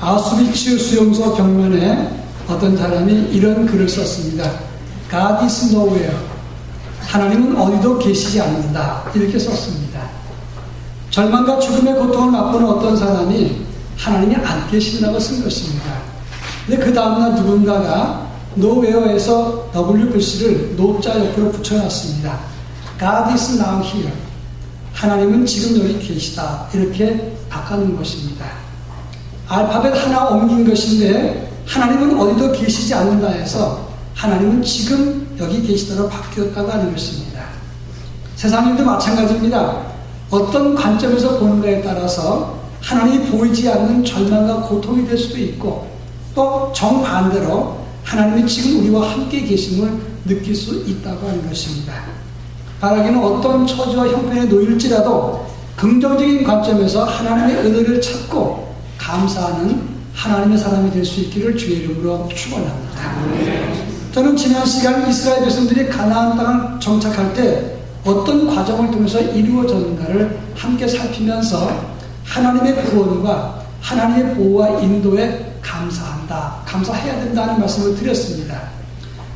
아수비츠 수용소 벽면에 어떤 사람이 이런 글을 썼습니다. God is nowhere. 하나님은 어디도 계시지 않는다. 이렇게 썼습니다. 절망과 죽음의 고통을 맛보는 어떤 사람이 하나님이 안 계신다고 쓴 것입니다. 근데 그 다음날 누군가가 nowhere에서 W 글씨를 노자 옆으로 붙여놨습니다. God is now here. 하나님은 지금 여기 계시다. 이렇게 바꿔놓은 것입니다. 알파벳 하나 옮긴 것인데 하나님은 어디도 계시지 않는다 해서 하나님은 지금 여기 계시다로 바뀌었다고 하는 것입니다. 세상일도 마찬가지입니다. 어떤 관점에서 보는가에 따라서 하나님이 보이지 않는 절망과 고통이 될 수도 있고 또 정반대로 하나님이 지금 우리와 함께 계심을 느낄 수 있다고 하는 것입니다. 바라기는 어떤 처지와 형편에 놓일지라도 긍정적인 관점에서 하나님의 은혜를 찾고 감사하는 하나님의 사람이 될 수 있기를 주의 이름으로 축원합니다. 저는 지난 시간 이스라엘 백성들이 가나안 땅을 정착할 때 어떤 과정을 통해서 이루어졌는가를 함께 살피면서 하나님의 구원과 하나님의 보호와 인도에 감사한다, 감사해야 된다는 말씀을 드렸습니다.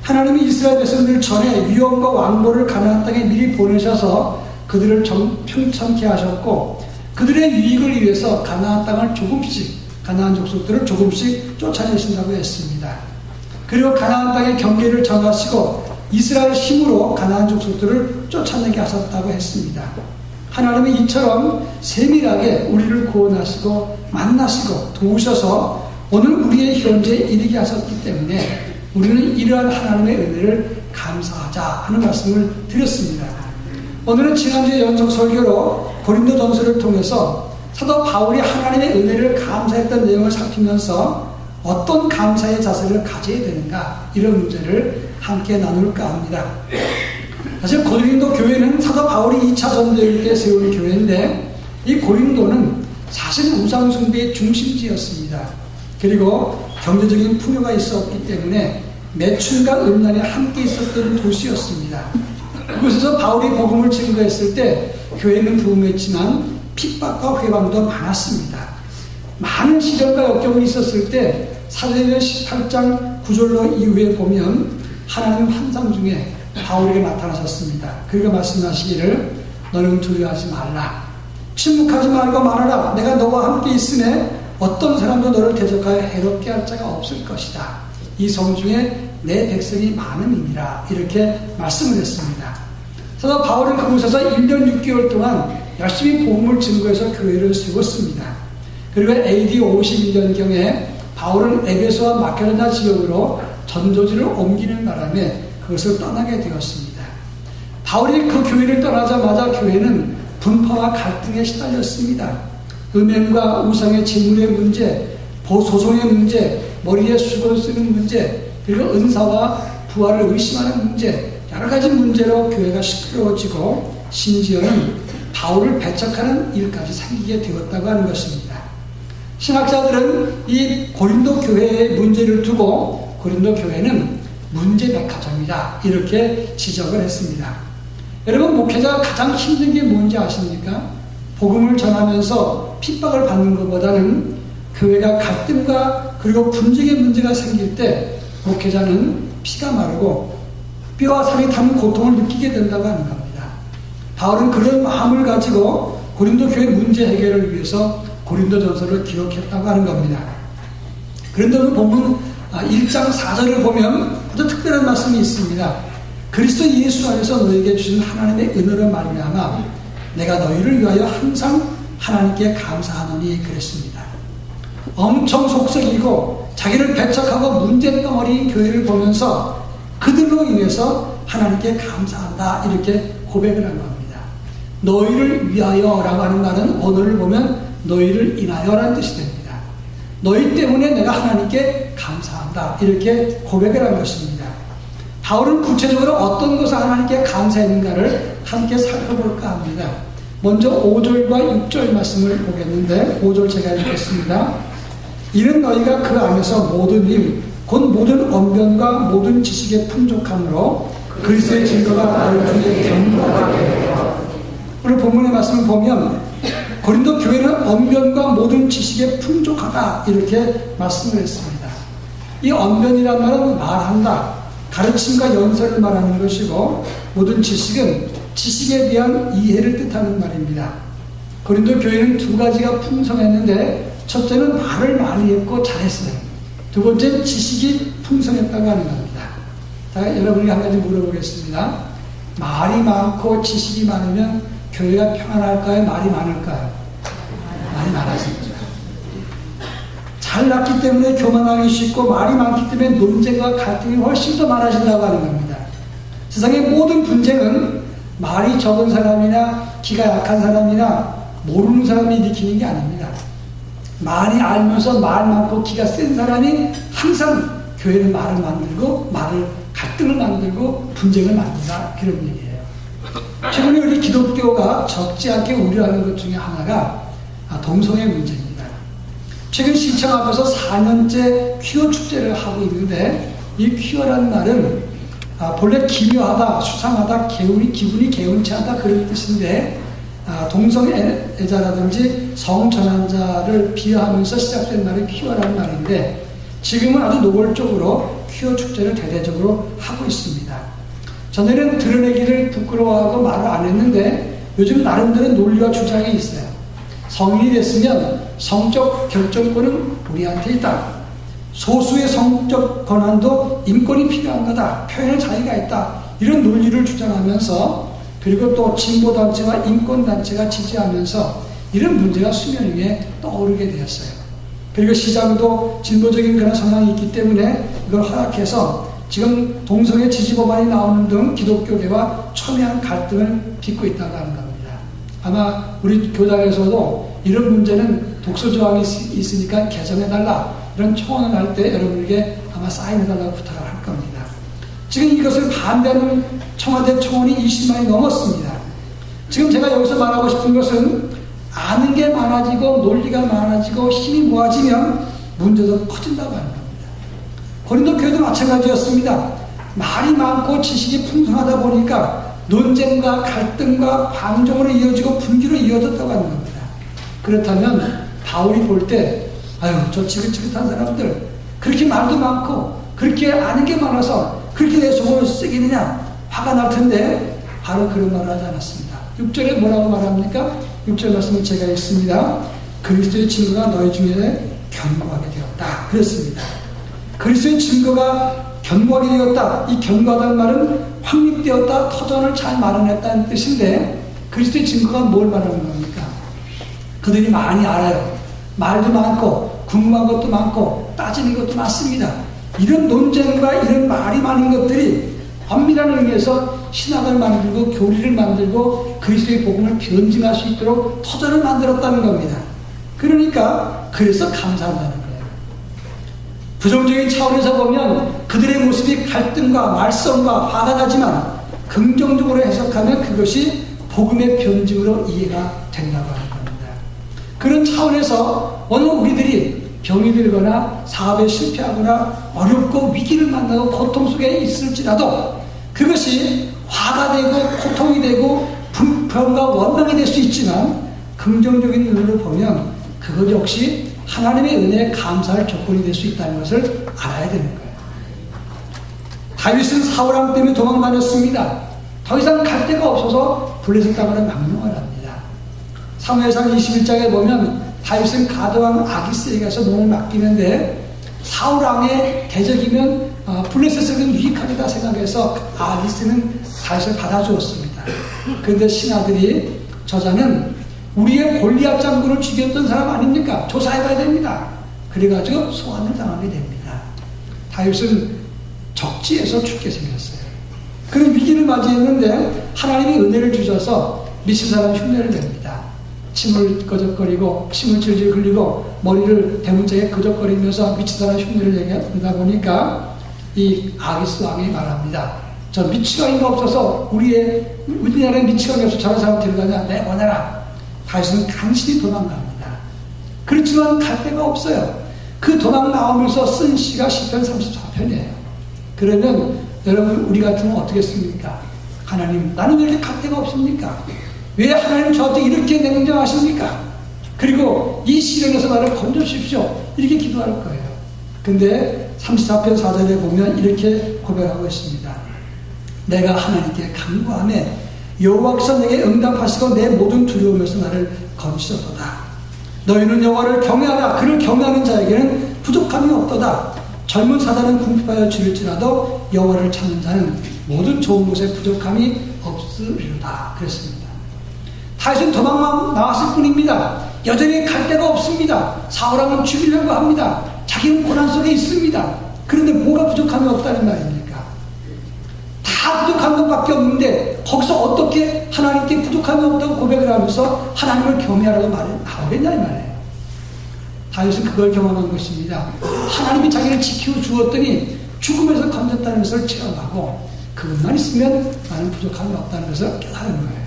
하나님이 이스라엘 백성들 전에 위험과 왕보를 가나안 땅에 미리 보내셔서 그들을 평천케 하셨고 그들의 유익을 위해서 가나안 땅을 조금씩 가나안 족속들을 조금씩 쫓아내신다고 했습니다. 그리고 가나안 땅의 경계를 정하시고 이스라엘 힘으로 가나안 족속들을 쫓아내게 하셨다고 했습니다. 하나님이 이처럼 세밀하게 우리를 구원하시고 만나시고 도우셔서 오늘 우리의 현재에 이르게 하셨기 때문에 우리는 이러한 하나님의 은혜를 감사하자 하는 말씀을 드렸습니다. 오늘은 지난주에 연속 설교로 고린도 전서를 통해서 사도 바울이 하나님의 은혜를 감사했던 내용을 살피면서 어떤 감사의 자세를 가져야 되는가 이런 문제를 함께 나눌까 합니다. 사실 고린도 교회는 사도 바울이 2차 전도일 때 세운 교회인데 이 고린도는 사실 우상 숭배의 중심지였습니다. 그리고 경제적인 풍요가 있었기 때문에 매춘과 음란이 함께 있었던 도시였습니다. 그곳에서 바울이 복음을 증거했을 때 교회는 부흥했지만 핍박과 회방도 많았습니다. 많은 시련과 역경이 있었을 때 사도행전 18장 9절로 이후에 보면 하나님 환상 중에 바울에게 나타나셨습니다. 그리고 말씀하시기를 너는 두려워하지 말라. 침묵하지 말고 말하라. 내가 너와 함께 있음에 어떤 사람도 너를 대적하여 해롭게 할 자가 없을 것이다. 이 성 중에 내 백성이 많음이니라. 이렇게 말씀을 했습니다. 그래서 바울은 그곳에서 1년 6개월 동안 열심히 복음을 증거해서 교회를 세웠습니다. 그리고 AD 51년경에 바울은 에베소와 마케도나 지역으로 전조지를 옮기는 바람에 그것을 떠나게 되었습니다. 바울이 그 교회를 떠나자마자 교회는 분파와 갈등에 시달렸습니다. 음행과 우상의 직물의 문제, 소송의 문제, 머리에 수건을 쓰는 문제, 그리고 은사와 부활을 의심하는 문제, 여러 가지 문제로 교회가 시끄러워지고 심지어는 바울을 배척하는 일까지 생기게 되었다고 하는 것입니다. 신학자들은 이 고린도 교회의 문제를 두고 고린도 교회는 문제 백화점이다 이렇게 지적을 했습니다. 여러분 목회자가 가장 힘든 게 뭔지 아십니까? 복음을 전하면서 핍박을 받는 것보다는 교회가 갈등과 그리고 분쟁의 문제가 생길 때 목회자는 피가 마르고 뼈와 살이 닿는 고통을 느끼게 된다고 하는 겁니다. 바울은 그런 마음을 가지고 고린도 교회 문제 해결을 위해서 고린도 전서를 기록했다고 하는 겁니다. 그런데 오늘 본문 1장 아, 4절을 보면 아주 특별한 말씀이 있습니다. 그리스도 예수 안에서 너에게 주신 하나님의 은혜로 말미암아 내가 너희를 위하여 항상 하나님께 감사하노니 그랬습니다. 엄청 속썩이고 자기를 배척하고 문제덩어리인 교회를 보면서 그들로 인해서 하나님께 감사한다 이렇게 고백을 한 겁니다. 너희를 위하여라고 하는 말은 언어를 보면 너희를 인하여라는 뜻이 됩니다. 너희 때문에 내가 하나님께 감사한다 이렇게 고백을 한 것입니다. 바울은 구체적으로 어떤 것을 하나님께 감사했는가를 함께 살펴볼까 합니다. 먼저 5절과 6절 말씀을 보겠는데 5절 제가 읽겠습니다. 이는 너희가 그 안에서 모든 힘, 곧 모든 언변과 모든 지식의 풍족함으로 그리스의 증거가 너희 중에 견고하게 오늘 본문의 말씀을 보면 고린도 교회는 언변과 모든 지식에 풍족하다 이렇게 말씀을 했습니다. 이 언변이란 말은 말한다, 가르침과 연설을 말하는 것이고 모든 지식은 지식에 대한 이해를 뜻하는 말입니다. 고린도 교회는 두 가지가 풍성했는데 첫째는 말을 많이 했고 잘했어요. 두 번째는 지식이 풍성했다고 하는 겁니다. 자, 여러분에게 한 가지 물어보겠습니다. 말이 많고 지식이 많으면 교회가 평안할까요? 말이 많을까요? 말이 많아집니다. 잘났기 때문에 교만하기 쉽고 말이 많기 때문에 논쟁과 갈등이 훨씬 더 많아진다고 하는 겁니다. 세상의 모든 분쟁은 말이 적은 사람이나 기가 약한 사람이나 모르는 사람이 일으키는 게 아닙니다. 많이 알면서 말 많고 기가 센 사람이 항상 교회는 말을 만들고 말을 갈등을 만들고 분쟁을 만든다 그런 얘기예요. 최근에 우리 기독교가 적지 않게 우려하는 것 중에 하나가 동성애 문제입니다. 최근 시청 앞에서 4년째 퀴어 축제를 하고 있는데 이 퀴어라는 말은 본래 기묘하다, 수상하다, 개운이 기분이 개운치 않다 그런 뜻인데 아, 동성애자라든지 성전환자를 비하하면서 시작된 말이 퀴어라는 말인데 지금은 아주 노골적으로 퀴어 축제를 대대적으로 하고 있습니다. 전에는 드러내기를 부끄러워하고 말을 안 했는데 요즘 나름대로 논리와 주장이 있어요. 성인이 됐으면 성적 결정권은 우리한테 있다. 소수의 성적 권한도 인권이 필요한 거다. 표현의 자유가 있다. 이런 논리를 주장하면서 그리고 또 진보단체와 인권단체가 지지하면서 이런 문제가 수면 위에 떠오르게 되었어요. 그리고 시장도 진보적인 그런 성향이 있기 때문에 이걸 허락해서 지금 동성애 지지 법안이 나오는 등 기독교계와 첨예한 갈등을 빚고 있다고 하는 겁니다. 아마 우리 교단에서도 이런 문제는 독소 조항이 있으니까 개정해달라 이런 초원을 할 때 여러분에게 아마 사인해달라고 부탁을 할 겁니다. 지금 이것을 반대하는 청와대 청원이 20만이 넘었습니다. 지금 제가 여기서 말하고 싶은 것은 아는 게 많아지고 논리가 많아지고 힘이 모아지면 문제도 커진다고 하는 겁니다. 고린도 교회도 마찬가지였습니다. 말이 많고 지식이 풍성하다 보니까 논쟁과 갈등과 방종으로 이어지고 분기로 이어졌다고 하는 겁니다. 그렇다면 바울이 볼 때 아유 저 지긋지긋한 사람들 그렇게 말도 많고 그렇게 아는 게 많아서 그렇게 내 속을 쓰겠느냐 화가 날 텐데 바로 그런 말을 하지 않았습니다. 6절에 뭐라고 말합니까? 6절 말씀을 제가 읽습니다. 그리스도의 증거가 너희 중에 견고하게 되었다. 그렇습니다. 그리스도의 증거가 견고하게 되었다. 이 견고하다는 말은 확립되었다, 터전을 잘 마련했다는 뜻인데 그리스도의 증거가 뭘 말하는 겁니까? 그들이 많이 알아요. 말도 많고 궁금한 것도 많고 따지는 것도 많습니다. 이런 논쟁과 이런 말이 많은 것들이 엄밀한 의미에서 신학을 만들고 교리를 만들고 그리스도의 복음을 변증할 수 있도록 터전을 만들었다는 겁니다. 그러니까 그래서 감사한다는 거예요. 부정적인 차원에서 보면 그들의 모습이 갈등과 말썽과 화가 나지만 긍정적으로 해석하면 그것이 복음의 변증으로 이해가 된다고 하는 겁니다. 그런 차원에서 오늘 우리들이 병이 들거나 사업에 실패하거나 어렵고 위기를 만나고 고통 속에 있을지라도 그것이 화가 되고 고통이 되고 불평과 원망이 될 수 있지만 긍정적인 눈으로 보면 그것 역시 하나님의 은혜에 감사할 조건이 될 수 있다는 것을 알아야 되는 거예요. 다윗은 사울왕 때문에 도망 다녔습니다. 더 이상 갈 데가 없어서 블레셋 땅으로 망명을 합니다. 사무엘상 21장에 보면 다윗은 가드왕 아기스에게 가서 몸을 맡기는데 사울왕의 대적이면 어, 블레셋은 유익하겠다 생각해서 아기스는 다윗을 받아주었습니다. 그런데 신하들이 저자는 우리의 골리앗 장군을 죽였던 사람 아닙니까? 조사해봐야 됩니다. 그래가지고 소환을 당하게 됩니다. 다윗은 적지에서 죽게 생겼어요. 그런 위기를 맞이했는데 하나님이 은혜를 주셔서 미스 사람 흉내를 냅니다. 침을 거적거리고 침을 질질 흘리고 머리를 대문짝에 거적거리면서 사람 흉내를 내다 보니까 이 아기스 왕이 말합니다. 저 미치광이가 없어서 우리의 우리나라에 미치광이 없어 저런 사람 데려가냐 내보내라. 다윗은 간신히 도망갑니다. 그렇지만 갈 데가 없어요. 그 도망 나오면서 쓴 시가 10편 34편이에요. 그러면 여러분 우리 같으면 어떻게 씁니까? 하나님 나는 왜 이렇게 갈 데가 없습니까? 왜 하나님 저한테 이렇게 냉정하십니까? 그리고 이 시련에서 나를 건져주십시오. 이렇게 기도할 거예요. 근데 34편 4절에 보면 이렇게 고백하고 있습니다. 내가 하나님께 간구함에 여호와께서 내게 응답하시고 내 모든 두려움에서 나를 건지셨도다. 너희는 여호와를 경외하라. 그를 경외하는 자에게는 부족함이 없도다. 젊은 사자는 궁핍하여 줄일지라도 여호와를 찾는 자는 모든 좋은 곳에 부족함이 없으리로다. 그랬습니다. 다윗은 도망만 나왔을 뿐입니다. 여전히 갈 데가 없습니다. 사울왕은 죽이려고 합니다. 자기는 고난 속에 있습니다. 그런데 뭐가 부족함이 없다는 말입니까? 다 부족한 것밖에 없는데 거기서 어떻게 하나님께 부족함이 없다고 고백을 하면서 하나님을 경외하라고 말을 나오겠냐 이 말이에요. 다윗은 그걸 경험한 것입니다. 하나님이 자기를 지키고 주었더니 죽음에서 건졌다는 것을 체험하고 그것만 있으면 나는 부족함이 없다는 것을 깨달은 거예요.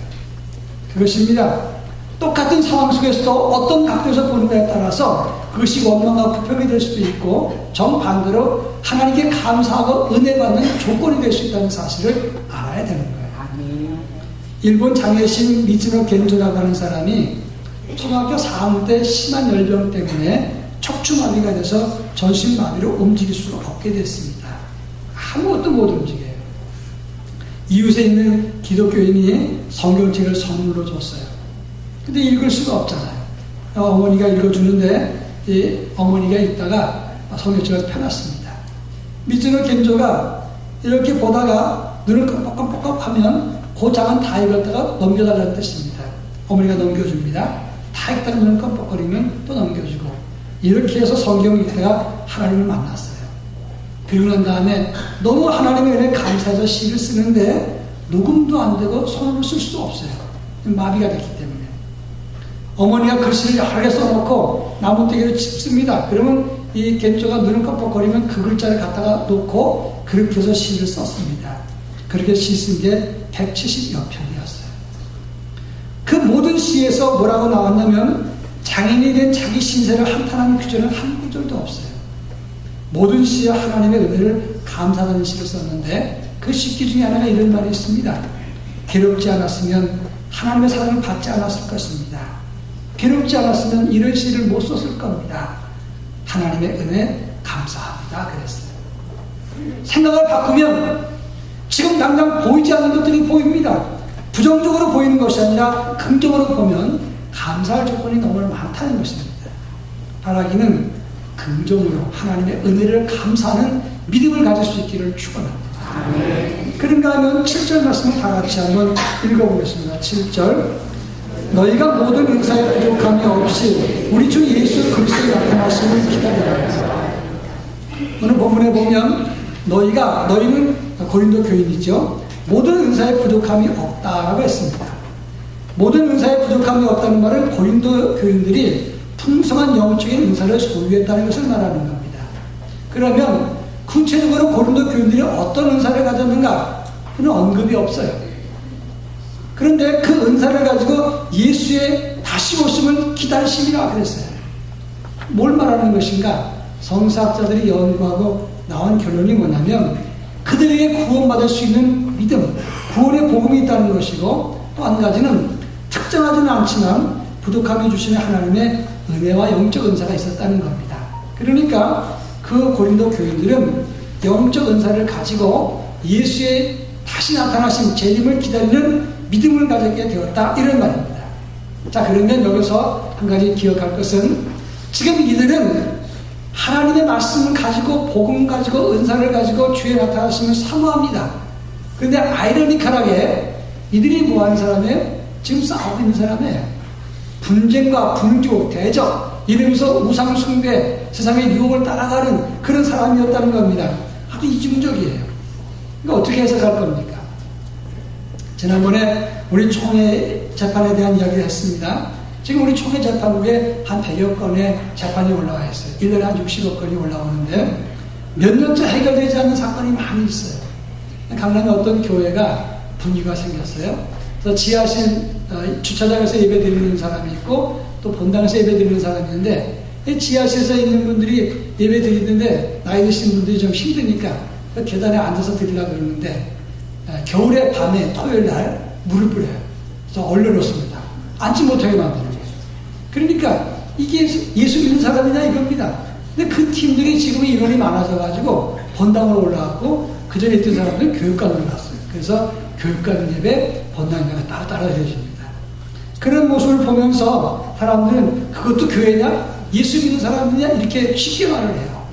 그것입니다. 똑같은 상황 속에서도 어떤 각도에서 보는 것에 따라서 그것이 원망과 부평이 될 수도 있고 정반대로 하나님께 감사하고 은혜 받는 조건이 될 수 있다는 사실을 알아야 되는 거예요. 일본 장애신 미즈노 겐조라고 하는 사람이 초등학교 4학년 때 심한 열병 때문에 척추마비가 돼서 전신마비로 움직일 수가 없게 됐습니다. 아무것도 못 움직여요. 이웃에 있는 기독교인이 성경책을 선물로 줬어요. 근데 읽을 수가 없잖아요. 어머니가 읽어주는데 이 어머니가 있다가 성경책을 펴놨습니다. 미즈노 겐조가 이렇게 보다가 눈을 깜빡깜빡 하면 그 장은 다 읽었다가 넘겨달라는 뜻입니다. 어머니가 넘겨줍니다. 다 읽다가 눈을 깜빡거리면 또 넘겨주고 이렇게 해서 성경을 읽다가 하나님을 만났어요. 그리고 난 다음에 너무 하나님의 은혜 감사해서 시를 쓰는데 녹음도 안 되고 손으로 쓸 수 없어요. 마비가 됐기 때문에. 어머니가 글씨를 여러 개 써놓고 나무대기를 짚습니다. 그러면 이 겐조가 눈을 깜빡거리면 그 글자를 갖다가 놓고 그렇게 해서 시를 썼습니다. 그렇게 시 쓴 게 170여 편이었어요. 그 모든 시에서 뭐라고 나왔냐면 장인이 된 자기 신세를 한탄하는 규절은 한 구절도 없어요. 모든 시에 하나님의 은혜를 감사하는 시를 썼는데 그 시기 중에 하나가 이런 말이 있습니다. 괴롭지 않았으면 하나님의 사랑을 받지 않았을 것입니다. 괴롭지 않았으면 이런 시를 못 썼을 겁니다. 하나님의 은혜 감사합니다. 그랬어요. 생각을 바꾸면 지금 당장 보이지 않는 것들이 보입니다. 부정적으로 보이는 것이 아니라 긍정으로 보면 감사할 조건이 너무 많다는 것입니다. 바라기는 긍정으로 하나님의 은혜를 감사하는 믿음을 가질 수 있기를 축원합니다. 그런가 하면 7절 말씀을 다 같이 한번 읽어보겠습니다. 7절 너희가 모든 은사에 부족함이 없이 우리 주 예수 그리스도의 나타나심을 기다려라. 오늘 본문에 보면 너희가 너희는 고린도 교인이죠. 모든 은사에 부족함이 없다라고 했습니다. 모든 은사에 부족함이 없다는 말은 고린도 교인들이 풍성한 영적인 은사를 소유했다는 것을 말하는 겁니다. 그러면 구체적으로 고린도 교인들이 어떤 은사를 가졌는가? 그는 언급이 없어요. 그런데 그 은사를 가지고 예수의 다시 오심을 기다리심이라 그랬어요. 뭘 말하는 것인가? 성사학자들이 연구하고 나온 결론이 뭐냐면 그들에게 구원받을 수 있는 믿음, 구원의 복음이 있다는 것이고 또 한 가지는 특정하지는 않지만 부족함이 주시는 하나님의 은혜와 영적 은사가 있었다는 겁니다. 그러니까 그 고린도 교인들은 영적 은사를 가지고 예수의 다시 나타나신 재림을 기다리는 믿음을 가졌게 되었다 이런 말입니다. 자 그러면 여기서 한 가지 기억할 것은 지금 이들은 하나님의 말씀을 가지고 복음 가지고 은사를 가지고 주의 나타나심을 사모합니다. 그런데 아이러니컬하게 이들이 뭐하는 사람이에요? 지금 싸우고 있는 사람이에요. 분쟁과 분교, 대적 이러면서 우상 숭배, 세상의 유혹을 따라가는 그런 사람이었다는 겁니다. 아주 이중적이에요. 그러니까 어떻게 해석할 겁니까? 지난번에 우리 총회 재판에 대한 이야기를 했습니다. 지금 우리 총회 재판국에 한 100여 건의 재판이 올라와 있어요. 1년에 한 60여 건이 올라오는데 몇 년째 해결되지 않는 사건이 많이 있어요. 강남에 어떤 교회가 분위기가 생겼어요. 그래서 지하실 어, 주차장에서 예배 드리는 사람이 있고 또 본당에서 예배 드리는 사람이 있는데 지하실에서 있는 분들이 예배 드리는데 나이 드신 분들이 좀 힘드니까 그 계단에 앉아서 드리려고 그러는데 어, 겨울에 밤에 토요일 날 물을 뿌려요. 그래서 얼려놓습니다. 앉지 못하게 만드는 거예요. 그러니까 이게 예수 믿는 사람이냐 이겁니다. 근데 그 팀들이 지금 인원이 많아져가지고 번당으로 올라왔고 그 전에 있던 사람들은 교육관으로 올랐어요. 그래서 교육관 예배, 번당회가 따로 해줍니다. 그런 모습을 보면서 사람들은 그것도 교회냐? 예수 믿는 사람이냐? 이렇게 쉽게 말을 해요.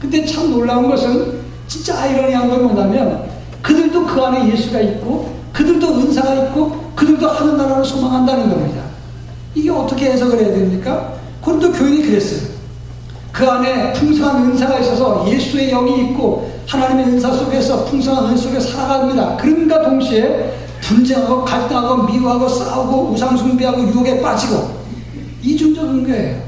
근데 참 놀라운 것은 진짜 아이러니한 건 뭐냐면 그들도 그 안에 예수가 있고 그들도 은사가 있고 그들도 하는 나라를 소망한다는 겁니다. 이게 어떻게 해석을 해야 됩니까? 그런도 교인이 그랬어요. 그 안에 풍성한 은사가 있어서 예수의 영이 있고 하나님의 은사 속에서 풍성한 은 속에 살아갑니다. 그런가 동시에 분쟁하고 갈등하고 미워하고 싸우고 우상숭배하고 유혹에 빠지고 이중적인 거예요.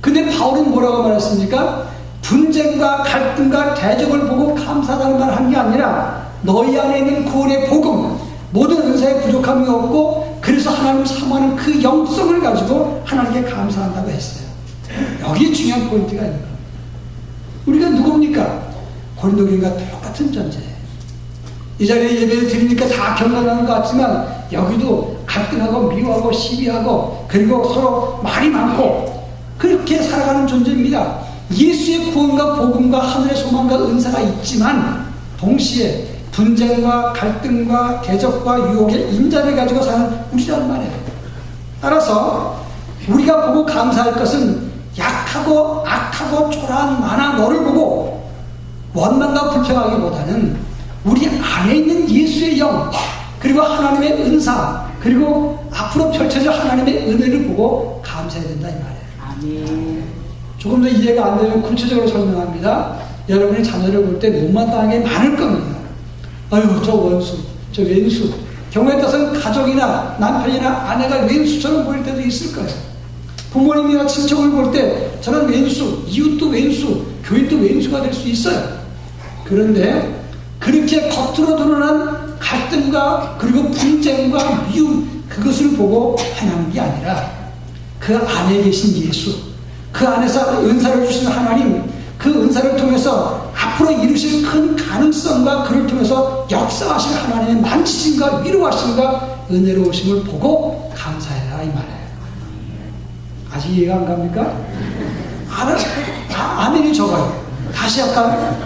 근데 바울은 뭐라고 말했습니까? 분쟁과 갈등과 대적을 보고 감사하다는 말 한 게 아니라 너희 안에 있는 구원의 복음 모든 은사에 부족함이 없고 그래서 하나님 사모하는 그 영성을 가지고 하나님께 감사한다고 했어요. 여기에 중요한 포인트가 있는 겁니다. 우리가 누굽니까? 고린도교인과 똑같은 존재예요. 이 자리에 예배를 드리니까 다 경건하는 것 같지만 여기도 갈등하고 미워하고 시비하고 그리고 서로 말이 많고 그렇게 살아가는 존재입니다. 예수의 구원과 복음과 하늘의 소망과 은사가 있지만 동시에 분쟁과 갈등과 대적과 유혹의 인자를 가지고 사는 우리란 말이에요. 따라서 우리가 보고 감사할 것은 약하고 악하고 초라한 만화 너를 보고 원망과 불평하기보다는 우리 안에 있는 예수의 영 그리고 하나님의 은사 그리고 앞으로 펼쳐질 하나님의 은혜를 보고 감사해야 된다 이 말이에요. 아멘. 조금 더 이해가 안 되면 구체적으로 설명합니다. 여러분이 자녀를 볼때 못마땅한 게 많을 겁니다. 아유 저 원수, 저 왼수 경우에 따라서는 가족이나 남편이나 아내가 왼수처럼 보일 때도 있을 거예요. 부모님이나 친척을 볼 때 저는 왼수, 이웃도 왼수, 교인도 왼수가 될 수 있어요. 그런데 그렇게 겉으로 드러난 갈등과 그리고 분쟁과 미움 그것을 보고 하는 게 아니라 그 안에 계신 예수, 그 안에서 은사를 주신 하나님, 그 은사를 통해서 앞으로 이루실 큰 가능성과 그를 통해서 역사하실 하나님의 만지심과 위로하심과 은혜로우심을 보고 감사해라 이 말이에요. 아직 이해가 안 갑니까? 알아, 아, 아멘이 적어요. 다시 할까요?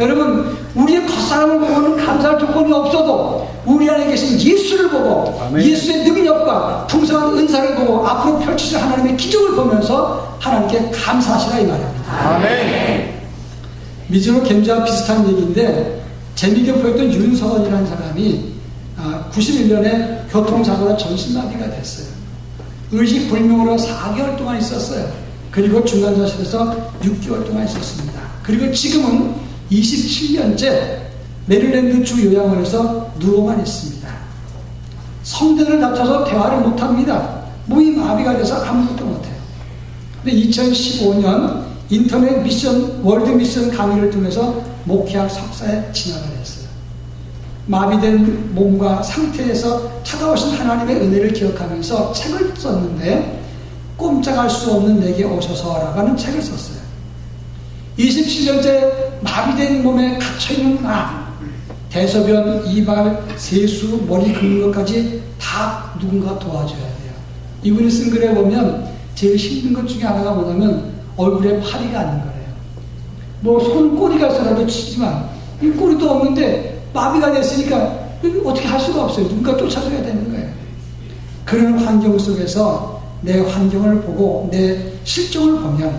여러분, 우리의 겉사람을 보고는 감사할 조건이 없어도 우리 안에 계신 예수를 보고 아멘. 예수의 능력과 풍성한 은사를 보고 앞으로 펼치실 하나님의 기적을 보면서 하나님께 감사하시라 이 말입니다. 아멘. 미즈노 겜자와 비슷한 얘기인데 재미있게 보였던 윤서원이라는 사람이 91년에 아, 교통사고로 정신마비가 됐어요. 의식 불명으로 4개월 동안 있었어요. 그리고 중간자실에서 6개월 동안 있었습니다. 그리고 지금은 27년째 메릴랜드 주 요양원에서 누워만 있습니다. 성대를 다쳐서 대화를 못합니다. 몸이 마비가 돼서 아무것도 못해요. 근데 2015년 인터넷 미션, 월드 미션 강의를 통해서 목회학 석사에 진학을 했어요. 마비된 몸과 상태에서 찾아오신 하나님의 은혜를 기억하면서 책을 썼는데 꼼짝할 수 없는 내게 오셔서라고 하는 책을 썼어요. 27년째 마비된 몸에 갇혀있는 나, 대소변, 이발, 세수, 머리 긁는 것까지 다 누군가 도와줘야 돼요. 이분이 쓴 글에 보면 제일 힘든 것 중에 하나가 뭐냐면 얼굴에 파리가 있는 거예요. 뭐 손 꼬리가 있어라도 치지만 이 꼬리도 없는데 마비가 됐으니까 어떻게 할 수가 없어요. 누군가 쫓아줘야 되는 거예요. 그런 환경 속에서 내 환경을 보고 내 실정을 보면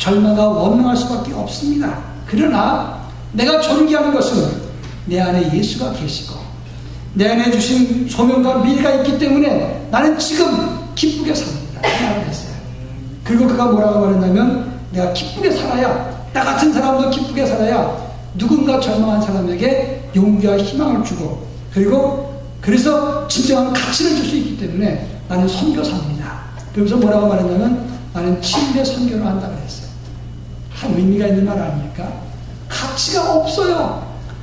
절망과 원망할 수밖에 없습니다. 그러나 내가 존귀하는 것은 내 안에 예수가 계시고 내 안에 주신 소명과 미래가 있기 때문에 나는 지금 기쁘게 삽니다. 라고 했어요. 그리고 그가 뭐라고 말했냐면 내가 기쁘게 살아야 나 같은 사람도 기쁘게 살아야 누군가 절망한 사람에게 용기와 희망을 주고 그리고 그래서 진정한 가치를 줄 수 있기 때문에 나는 선교사입니다. 그러면서 뭐라고 말했냐면 나는 침대 선교를 한다 그랬어요. 한 의미가 있는 말 아닙니까? 가치가 없어요.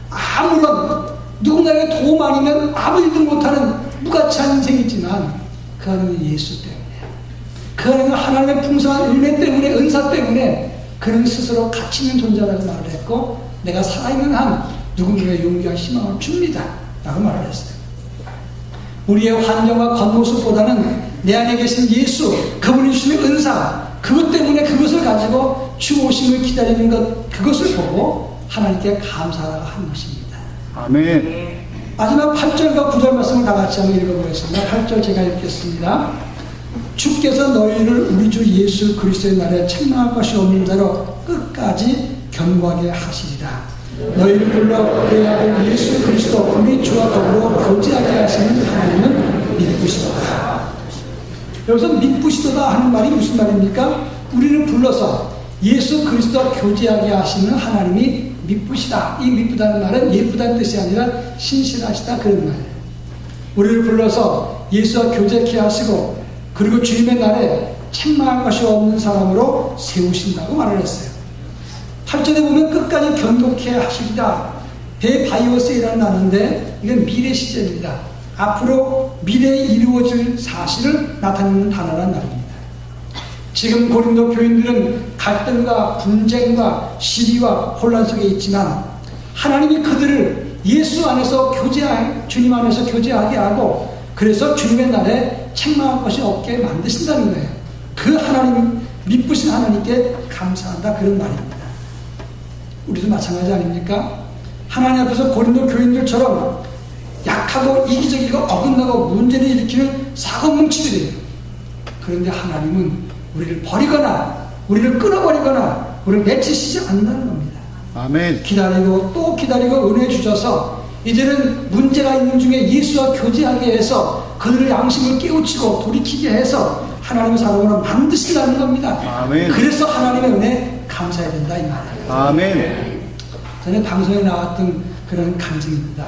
아무런 누군가에게 도움 아니면 아무 일도 못하는 무가치한 인생이지만 그 안에는 예수 때문에 그 안에는 하나님의 풍성한 은혜 때문에 은사 때문에 그는 스스로 가치 있는 존재라고 말을 했고 내가 살아있는 한 누군가의 용기와 희망을 줍니다. 라고 말을 했어요. 우리의 환경과 겉모습보다는 내 안에 계신 예수, 그분이 주시는 은사, 그것 때문에 그것을 가지고 주 오심을 기다리는 것, 그것을 보고 하나님께 감사하라고 한 것입니다. 아멘. 마지막 8절과 9절 말씀을 다 같이 한번 읽어보겠습니다. 8절 제가 읽겠습니다. 주께서 너희를 우리 주 예수 그리스도의 날에 책망할 것이 없는 자로 끝까지 견고하게 하시리라. 너희를 불러 그의 아들 예수 그리스도 우리 주와 더불어 교제하게 하시는 하나님은 믿으시도다. 여기서 믿으시도다 하는 말이 무슨 말입니까? 우리를 불러서 예수 그리스도 교제하게 하시는 하나님이 믿으시다. 이 믿부다는 말은 예쁘다는 뜻이 아니라 신실하시다 그런 말이에요. 우리를 불러서 예수와 교제케 하시고 그리고 주님의 날에 책망할 것이 없는 사람으로 세우신다고 말을 했어요. 8절에 보면 끝까지 경독해 하시리다. 대바이오스이라는 단어인데 이건 미래 시제입니다. 앞으로 미래에 이루어질 사실을 나타내는 단어란 말입니다. 지금 고린도 교인들은 갈등과 분쟁과 시비와 혼란 속에 있지만 하나님이 그들을 예수 안에서 교제할 주님 안에서 교제하게 하고 그래서 주님의 날에 책망할 것이 없게 만드신다는 거예요. 그 하나님 믿으신 하나님께 감사한다 그런 말입니다. 우리도 마찬가지 아닙니까? 하나님 앞에서 고린도 교인들처럼 약하고 이기적이고 어긋나고 문제를 일으키는 사고뭉치들이에요. 그런데 하나님은 우리를 버리거나 우리를 끊어버리거나 우리를 맺히시지 않는다는 겁니다. 아멘. 기다리고 또 기다리고 은혜 주셔서 이제는 문제가 있는 중에 예수와 교제하게 해서 그들의 양심을 깨우치고 돌이키게 해서 하나님의 사람으로 만드신다는 겁니다. 아멘. 그래서 하나님의 은혜 감사해야 된다 이 말이에요. 아멘. 전에 방송에 나왔던 그런 감정입니다.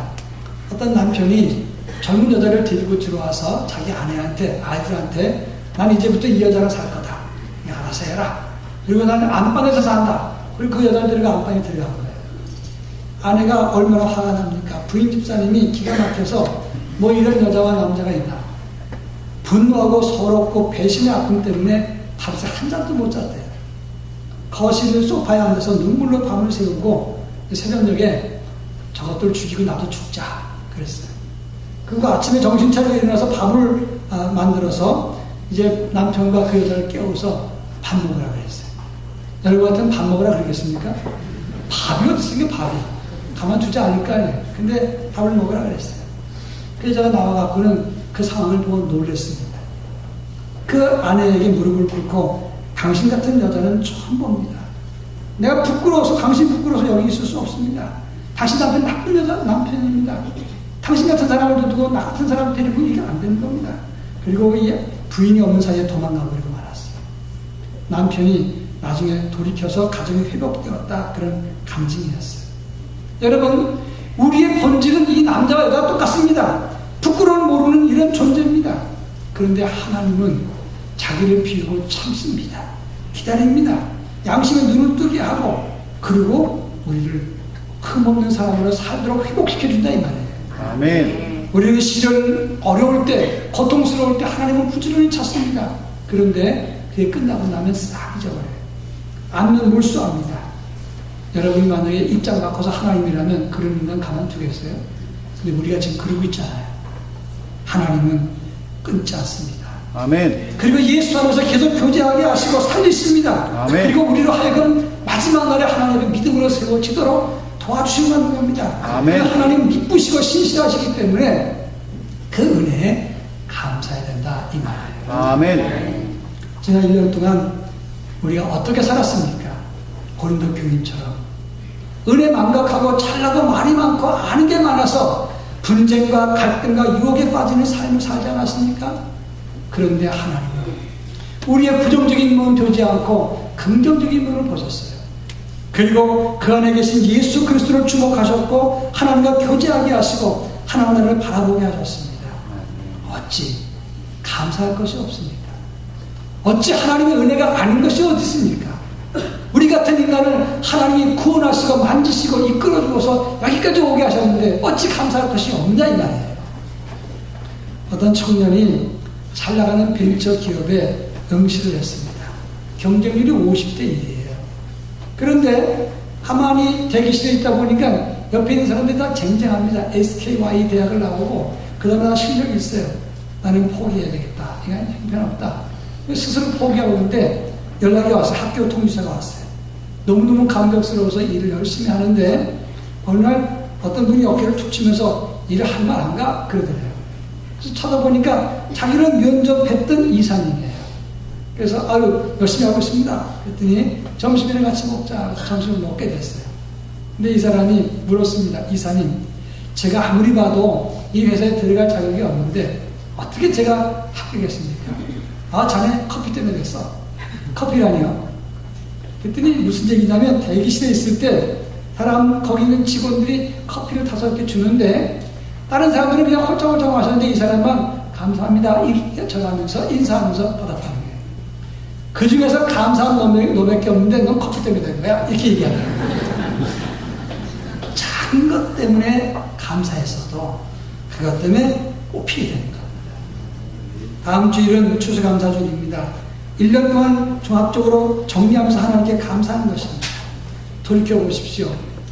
어떤 남편이 젊은 여자를 데리고 들어와서 자기 아내한테 아이들한테 난 이제부터 이 여자랑 살 거다. 알아서 해라. 그리고 나는 안방에서 산다. 그리고 그 여자를 데리고 안방에 들어간 거예요. 아내가 얼마나 화가 납니까? 부인 집사님이 기가 막혀서 뭐 이런 여자와 남자가 있나. 분노하고 서럽고 배신의 아픔 때문에 밤새 한 잠도 못 잤대요. 거실 소파에 앉아서 눈물로 밤을 새우고 새벽녘에 저것들 죽이고 나도 죽자 그랬어요. 그리고 아침에 정신 차리고 일어나서 밥을 아, 만들어서 이제 남편과 그 여자를 깨워서 밥 먹으라 그랬어요. 여러분 같은 밥 먹으라 그러겠습니까? 밥이 어디 있으니까 밥이. 가만두지 않을 거 아니에요. 근데 밥을 먹으라 그랬어요. 그래서 제가 나와갖고는 그 상황을 보고 놀랬습니다. 그 아내에게 무릎을 꿇고 당신 같은 여자는 처음 봅니다. 내가 부끄러워서 당신 부끄러워서 여기 있을 수 없습니다. 당신 남편 나쁜 여자 남편입니다. 당신 같은 사람을 두고 나 같은 사람 데리고 이게 안 되는 겁니다. 그리고 이 부인이 없는 사이에 도망가 버리고 말았어요. 남편이 나중에 돌이켜서 가정이 회복되었다 그런 감징이었어요. 여러분 우리의 본질은 이 남자와 여자가 똑같습니다. 부끄러움 모르는 이런 존재입니다. 그런데 하나님은 자기를 비우고 참습니다. 기다립니다. 양심의 눈을 뜨게 하고 그리고 우리를 흠없는 사람으로 살도록 회복시켜준다 이 말이에요. 아멘. 우리는 시련 어려울 때 고통스러울 때 하나님을 부지런히 찾습니다. 그런데 그게 끝나고 나면 싹 잊어버려요. 안면 몰수합니다. 여러분이 만약에 입장 바꿔서 하나님이라면 그런 인간 가만두겠어요? 근데 우리가 지금 그러고 있잖아요. 하나님은 끊지 않습니다. 아멘. 그리고 예수 안에서 계속 교제하게 하시고 살리십니다. 아멘. 그리고 우리로 하여금 마지막 날에 하나님의 믿음으로 세워지도록 도와주시는 겁니다. 아멘. 그 하나님 기쁘시고 신실하시기 때문에 그 은혜에 감사해야 된다 이 말이에요. 아멘. 지난 1년 동안 우리가 어떻게 살았습니까? 고린도 교인처럼 은혜 망각하고 잘나고 말이 많고 아는 게 많아서 분쟁과 갈등과 유혹에 빠지는 삶을 살지 않았습니까? 그런데 하나님은 우리의 부정적인 면은 보지 않고 긍정적인 면을 보셨어요. 그리고 그 안에 계신 예수 그리스도를 주목하셨고 하나님과 교제하게 하시고 하나님을 바라보게 하셨습니다. 어찌 감사할 것이 없습니까? 어찌 하나님의 은혜가 아닌 것이 어디 있습니까? 우리 같은 인간을 하나님이 구원하시고 만지시고 이끌어주어서 여기까지 오게 하셨는데 어찌 감사할 것이 없냐 이 말이에요. 어떤 청년이 잘 나가는 벤처 기업에 응시를 했습니다. 경쟁률이 50대 1이에요. 그런데 가만히 대기실에 있다 보니까 옆에 있는 사람들이 다 쟁쟁합니다. SKY 대학을 나오고 그 다음에 나 실력이 있어요. 나는 포기해야 되겠다. 그냥 형편없다. 스스로 포기하고 있는데 연락이 와서 학교 통지서가 왔어요. 너무너무 감격스러워서 일을 열심히 하는데 어느 날 어떤 분이 어깨를 툭 치면서 일을 할 만한가 그러더래요. 그래서 쳐다보니까 자기는 면접했던 이사님이에요. 그래서 아유 열심히 하고 있습니다. 그랬더니 점심이랑 같이 먹자. 점심을 먹게 됐어요. 근데 이 사람이 물었습니다. 이사님, 제가 아무리 봐도 이 회사에 들어갈 자격이 없는데 어떻게 제가 합격했습니까? 아, 자네 커피 때문에 됐어. 커피라니요. 그랬더니 무슨 얘기냐면 대기실에 있을 때 사람 거기 있는 직원들이 커피를 다섯 개 주는데 다른 사람들은 그냥 홀짝홀짝 마셨는데 이 사람만 감사합니다 이렇게 전하면서 인사하면서 받았다는 거예요. 그 중에서 감사한 너- 너밖에 없는데 넌 커피 때문에 된 거야 이렇게 얘기하더라고요. 작은 것 때문에 감사했어도 그것 때문에 꽃피게 되는 겁니다. 다음 주일은 추수감사주일입니다. 1년 동안 종합적으로 정리하면서 하나님께 감사하는 것입니다. 돌이켜보십시오.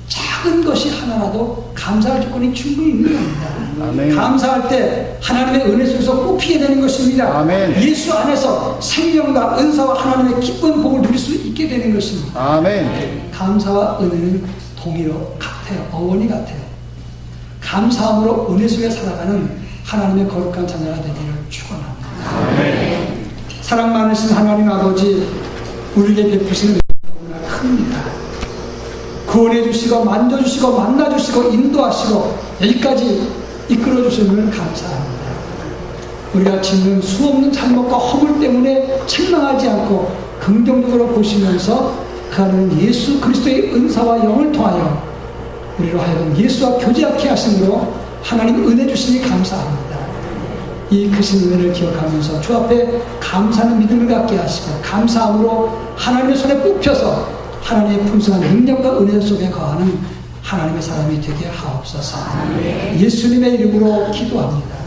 작은 것이 하나라도 감사할 조건이 충분히 있는 겁니다. 아멘. 감사할 때 하나님의 은혜 속에서 꽃피게 되는 것입니다. 아멘. 예수 안에서 생명과 은사와 하나님의 기쁜 복을 누릴 수 있게 되는 것입니다. 아멘. 감사와 은혜는 동의로 같아요. 어원이 같아요. 감사함으로 은혜 속에 살아가는 하나님의 거룩한 자녀가 되기를 축원합니다. 사랑 많으신 하나님 아버지 우리에게 베푸시는 은혜가 큽니다. 구원해 주시고 만져 주시고 만나 주시고 인도하시고 여기까지 이끌어 주시는 감사합니다. 우리가 짓는 수 없는 잘못과 허물 때문에 책망하지 않고 긍정적으로 보시면서 그 안에는 예수 그리스도의 은사와 영을 통하여 우리로 하여금 예수와 교제하게 하심으로 하나님 은혜 주시니 감사합니다. 이 크신 은혜를 기억하면서 주 앞에 감사하는 믿음을 갖게 하시고 감사함으로 하나님의 손에 뽑혀서 하나님의 풍성한 능력과 은혜 속에 거하는 하나님의 사람이 되게 하옵소서. 예수님의 이름으로 기도합니다.